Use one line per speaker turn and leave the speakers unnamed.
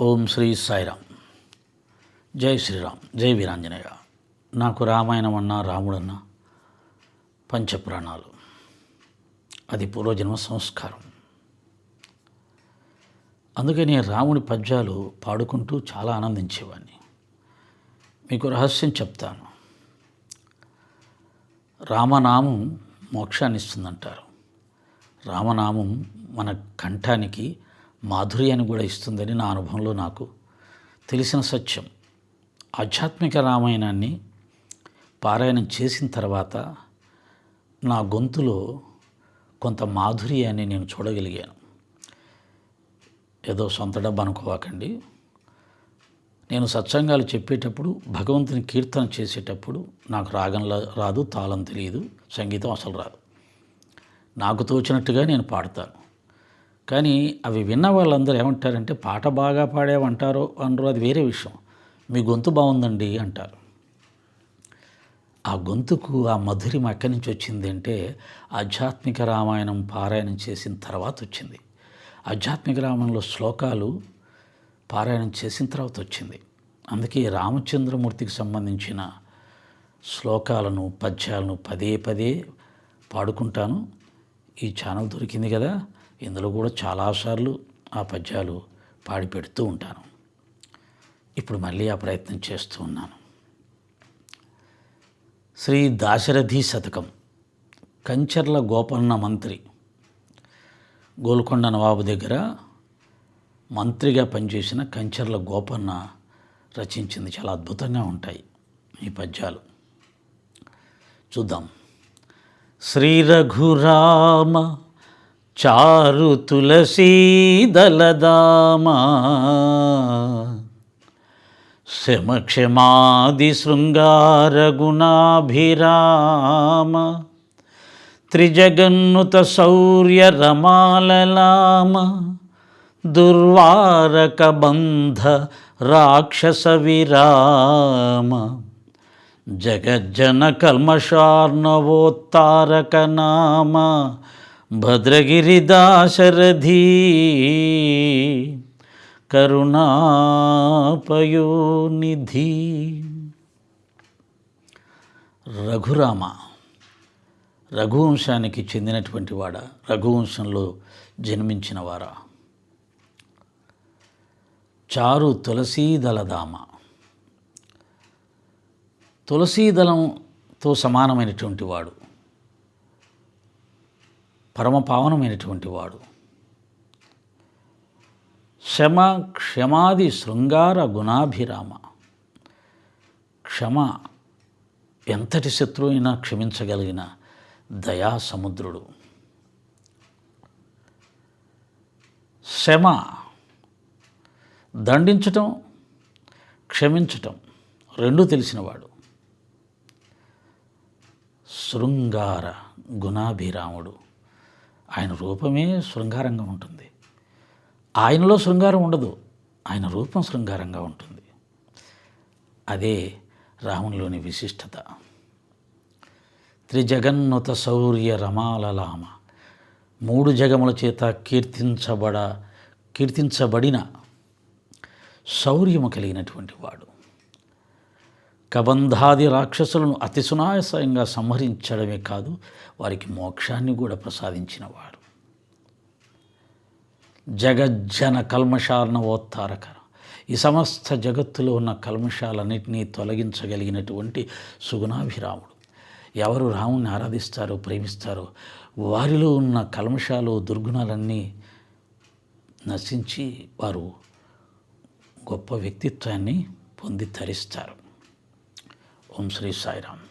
ఓం శ్రీ సాయిరామ్. జై శ్రీరామ్. జై వీరాంజనేయ. నాకు రామాయణం అన్నా రాముడన్నా పంచపురాణాలు. అది పూర్వజన్మ సంస్కారం. అందుకే నేను రాముడి పద్యాలు పాడుకుంటూ చాలా ఆనందించేవాడిని మీకు రహస్యం చెప్తాను. రామనామం మోక్షాన్ని ఇస్తుందంటారు రామనామం మన కంఠానికి మాధుర్యాన్ని కూడా ఇస్తుందని నా అనుభవంలో నాకు తెలిసిన సత్యం. ఆధ్యాత్మిక రామాయణాన్ని పారాయణం చేసిన తర్వాత నా గొంతులో కొంత మాధుర్యాన్ని నేను చూడగలిగాను. ఏదో సొంత డబ్బు అనుకోవాకండి. నేను సత్సంగాలు చెప్పేటప్పుడు భగవంతుని కీర్తన చేసేటప్పుడు నాకు రాగం రాదు తాళం తెలియదు సంగీతం అసలు రాదు. నాకు తోచినట్టుగా నేను పాడతాను. కానీ అవి విన్న వాళ్ళందరూ ఏమంటారంటే పాట బాగా పాడేవంటారు అనరు. అది వేరే విషయం. మీ గొంతు బాగుందండి అంటారు. ఆ గొంతుకు ఆ మధురిమ ఎక్కడి నుంచి వచ్చింది అంటే ఆధ్యాత్మిక రామాయణం పారాయణం చేసిన తర్వాత వచ్చింది. ఆధ్యాత్మిక రామాయణంలో శ్లోకాలు పారాయణం చేసిన తర్వాత వచ్చింది. అందుకే రామచంద్రమూర్తికి సంబంధించిన శ్లోకాలను పద్యాలను పదే పదే పాడుకుంటాను. ఈ ఛానల్ దొరికింది కదా. ఇందులో కూడా చాలాసార్లు ఆ పద్యాలు పాడి పెడుతూ ఉంటాను. ఇప్పుడు మళ్ళీ ఆ ప్రయత్నం చేస్తూ ఉన్నాను. శ్రీ దాశరథి శతకం కంచర్ల గోపన్న మంత్రి గోల్కొండ నవాబు దగ్గర మంత్రిగా పనిచేసిన కంచర్ల గోపన్న రచించింది. చాలా అద్భుతంగా ఉంటాయి ఈ పద్యాలు. చూద్దాం. శ్రీ రఘురామ చారు తులసీ దళదామా శమక్షమాది శృంగార గుణాభిరామ త్రిజగన్నుత శౌర్య రమాలలామ దుర్వారక బంధ రాక్షస విరామ జగజ్జన కల్మషార్ణవోత్తారక నామ భద్రగిరి దాశరథీ కరుణాపయోనిధి. రఘురామ రఘువంశానికి చెందినటువంటి వాడ రఘువంశంలో జన్మించిన వారా చారు తులసీదళదామ. తులసీదళంతో సమానమైనటువంటి వాడు. పరమపావనమైనటువంటి వాడు. శమ క్షమాది శృంగార గుణాభిరామ. క్షమ ఎంతటి శత్రువు అయినా క్షమించగలిగిన దయా సముద్రుడు శమ దండించటం క్షమించటం రెండూ తెలిసినవాడు. శృంగార గుణాభిరాముడు. ఆయన రూపమే శృంగారంగా ఉంటుంది. ఆయనలో శృంగారం ఉండదు. ఆయన రూపం శృంగారంగా ఉంటుంది. అదే రామునిలోని విశిష్టత. త్రిజగన్నుత శౌర్య రమాలలామ మూడు జగముల చేత కీర్తించబడ కీర్తించబడిన శౌర్యము కలిగినటువంటి వాడు. కబంధాది రాక్షసులను అతి సునాయాసంగా సంహరించడమే కాదు వారికి మోక్షాన్ని కూడా ప్రసాదించినవాడు. జగజ్జన కల్మషార్ణవోత్తారకర. ఈ సమస్త జగత్తులో ఉన్న కల్మషాలన్నింటినీ తొలగించగలిగినటువంటి సుగుణాభిరాముడు. ఎవరు రాముని ఆరాధిస్తారో ప్రేమిస్తారో వారిలో ఉన్న కల్మషాలు దుర్గుణాలన్నీ నశించి వారు గొప్ప వ్యక్తిత్వాన్ని పొంది తరిస్తారు. ఓం శ్రీ సాయిరామ్